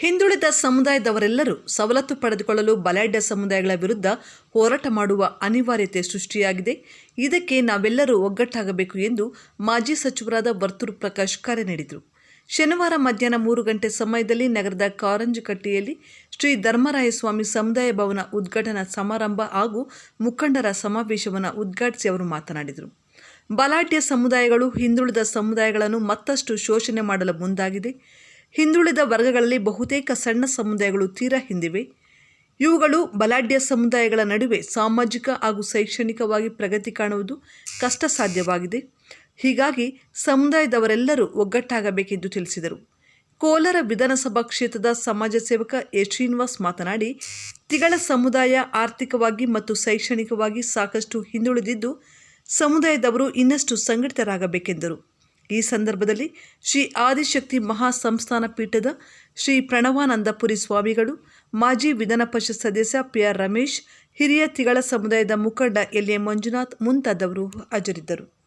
ಹಿಂದುಳಿದ ಸಮುದಾಯದವರೆಲ್ಲರೂ ಸವಲತ್ತು ಪಡೆದುಕೊಳ್ಳಲು ಬಲಾಢ್ಯ ಸಮುದಾಯಗಳ ವಿರುದ್ಧ ಹೋರಾಟ ಮಾಡುವ ಅನಿವಾರ್ಯತೆ ಸೃಷ್ಟಿಯಾಗಿದೆ. ಇದಕ್ಕೆ ನಾವೆಲ್ಲರೂ ಒಗ್ಗಟ್ಟಾಗಬೇಕು ಎಂದು ಮಾಜಿ ಸಚಿವರಾದ ವರ್ತೂರು ಪ್ರಕಾಶ್ ಕರೆ ನೀಡಿದರು. ಶನಿವಾರ ಮಧ್ಯಾಹ್ನ ಮೂರು ಗಂಟೆ ಸಮಯದಲ್ಲಿ ನಗರದ ಕಾರಂಜಕಟ್ಟಿಯಲ್ಲಿ ಶ್ರೀ ಧರ್ಮರಾಯಸ್ವಾಮಿ ಸಮುದಾಯ ಭವನ ಉದ್ಘಾಟನಾ ಸಮಾರಂಭ ಹಾಗೂ ಮುಖಂಡರ ಸಮಾವೇಶವನ್ನು ಉದ್ಘಾಟಿಸಿ ಅವರು ಮಾತನಾಡಿದರು. ಬಲಾಢ್ಯ ಸಮುದಾಯಗಳು ಹಿಂದುಳಿದ ಸಮುದಾಯಗಳನ್ನು ಮತ್ತಷ್ಟು ಶೋಷಣೆ ಮಾಡಲು ಮುಂದಾಗಿದೆ. ಹಿಂದುಳಿದ ವರ್ಗಗಳಲ್ಲಿ ಬಹುತೇಕ ಸಣ್ಣ ಸಮುದಾಯಗಳು ತೀರ ಹಿಂದಿವೆ. ಇವುಗಳು ಬಲಾಢ್ಯ ಸಮುದಾಯಗಳ ನಡುವೆ ಸಾಮಾಜಿಕ ಹಾಗೂ ಶೈಕ್ಷಣಿಕವಾಗಿ ಪ್ರಗತಿ ಕಾಣುವುದು ಕಷ್ಟ ಸಾಧ್ಯವಾಗಿದೆ ಹೀಗಾಗಿ ಸಮುದಾಯದವರೆಲ್ಲರೂ ಒಗ್ಗಟ್ಟಾಗಬೇಕೆಂದು ತಿಳಿಸಿದರು. ಕೋಲಾರ ವಿಧಾನಸಭಾ ಕ್ಷೇತ್ರದ ಸಮಾಜ ಸೇವಕ ಎ. ಶ್ರೀನಿವಾಸ್ ಮಾತನಾಡಿ, ತಿಗಳ ಸಮುದಾಯ ಆರ್ಥಿಕವಾಗಿ ಮತ್ತು ಶೈಕ್ಷಣಿಕವಾಗಿ ಸಾಕಷ್ಟು ಹಿಂದುಳಿದಿದ್ದು, ಸಮುದಾಯದವರು ಇನ್ನಷ್ಟು ಸಂಘಟಿತರಾಗಬೇಕೆಂದರು. ಈ ಸಂದರ್ಭದಲ್ಲಿ ಶ್ರೀ ಆದಿಶಕ್ತಿ ಮಹಾಸಂಸ್ಥಾನ ಪೀಠದ ಶ್ರೀ ಪ್ರಣವಾನಂದಪುರಿ ಸ್ವಾಮಿಗಳು, ಮಾಜಿ ವಿಧಾನ ಪರಿಷತ್ ಸದಸ್ಯ ಪಿಆರ್ ರಮೇಶ್, ಹಿರಿಯ ತಿಗಳ ಸಮುದಾಯದ ಮುಖಂಡ ಎಲ್ ಎ ಮಂಜುನಾಥ್ ಮುಂತಾದವರು ಹಾಜರಿದ್ದರು.